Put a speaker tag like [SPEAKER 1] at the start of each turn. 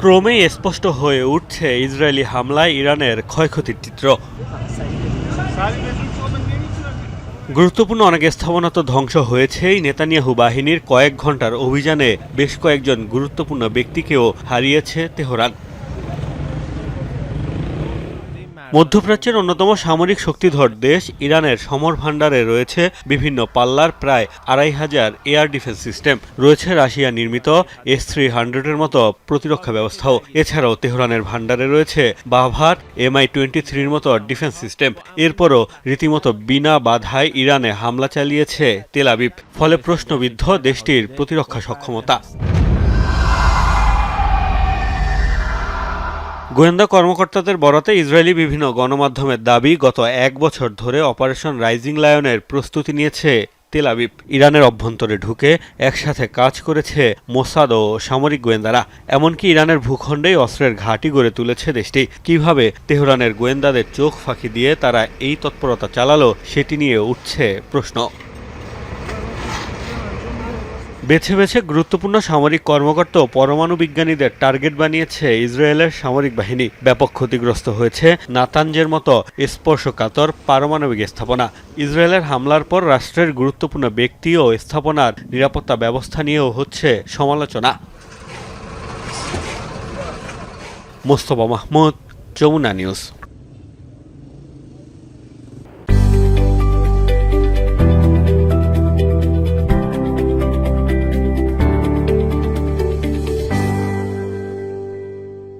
[SPEAKER 1] ক্রমেই স্পষ্ট হয়ে উঠছে ইসরায়েলি হামলায় ইরানের ক্ষয়ক্ষতির চিত্র। গুরুত্বপূর্ণ অনেক স্থাপনা তো ধ্বংস হয়েছেই নেতানিয়াহু বাহিনীর কয়েক ঘণ্টার অভিযানে বেশ কয়েকজন গুরুত্বপূর্ণ ব্যক্তিকেও হারিয়েছে তেহরান। মধ্যপ্রাচ্যের অন্যতম সামরিক শক্তিধর দেশ ইরানের সমর ভাণ্ডারে রয়েছে বিভিন্ন পাল্লার প্রায় আড়াই হাজার এয়ার ডিফেন্স সিস্টেম। রয়েছে রাশিয়া নির্মিত এস থ্রি হান্ড্রেডের মতো প্রতিরক্ষা ব্যবস্থাও। এছাড়াও তেহরানের ভাণ্ডারে রয়েছে বাভার এমআই টোয়েন্টি থ্রির মতো ডিফেন্স সিস্টেম। এরপরও রীতিমতো বিনা বাধায় ইরানে হামলা চালিয়েছে তেল আবিব। ফলে প্রশ্নবিদ্ধ দেশটির প্রতিরক্ষা সক্ষমতা। গোয়েন্দা কর্মকর্তাদের বরাতে ইসরায়েলি বিভিন্ন গণমাধ্যমের দাবি গত এক বছর ধরে অপারেশন রাইজিং লায়নের প্রস্তুতি নিয়েছে তেল আবিব। ইরানের অভ্যন্তরে ঢুকে একসাথে কাজ করেছে মোসাদ ও সামরিক গোয়েন্দারা। এমনকি ইরানের ভূখণ্ডেই অস্ত্রের ঘাঁটি গড়ে তুলেছে দেশটি। কীভাবে তেহরানের গোয়েন্দাদের চোখ ফাঁকি দিয়ে তারা এই তৎপরতা চালালো, সেটি নিয়ে উঠছে প্রশ্ন। বেছে বেছে গুরুত্বপূর্ণ সামরিক কর্মকর্তা ও পরমাণু বিজ্ঞানীদের টার্গেট বানিয়েছে ইসরায়েলের সামরিক বাহিনী। ব্যাপক ক্ষতিগ্রস্ত হয়েছে নাতানজের মতো স্পর্শকাতর পারমাণবিক স্থাপনা। ইসরায়েলের হামলার পর রাষ্ট্রের গুরুত্বপূর্ণ ব্যক্তি ও স্থাপনার নিরাপত্তা ব্যবস্থা নিয়েও হচ্ছে সমালোচনা। মোস্তফা মাহমুদ, যমুনা নিউজ।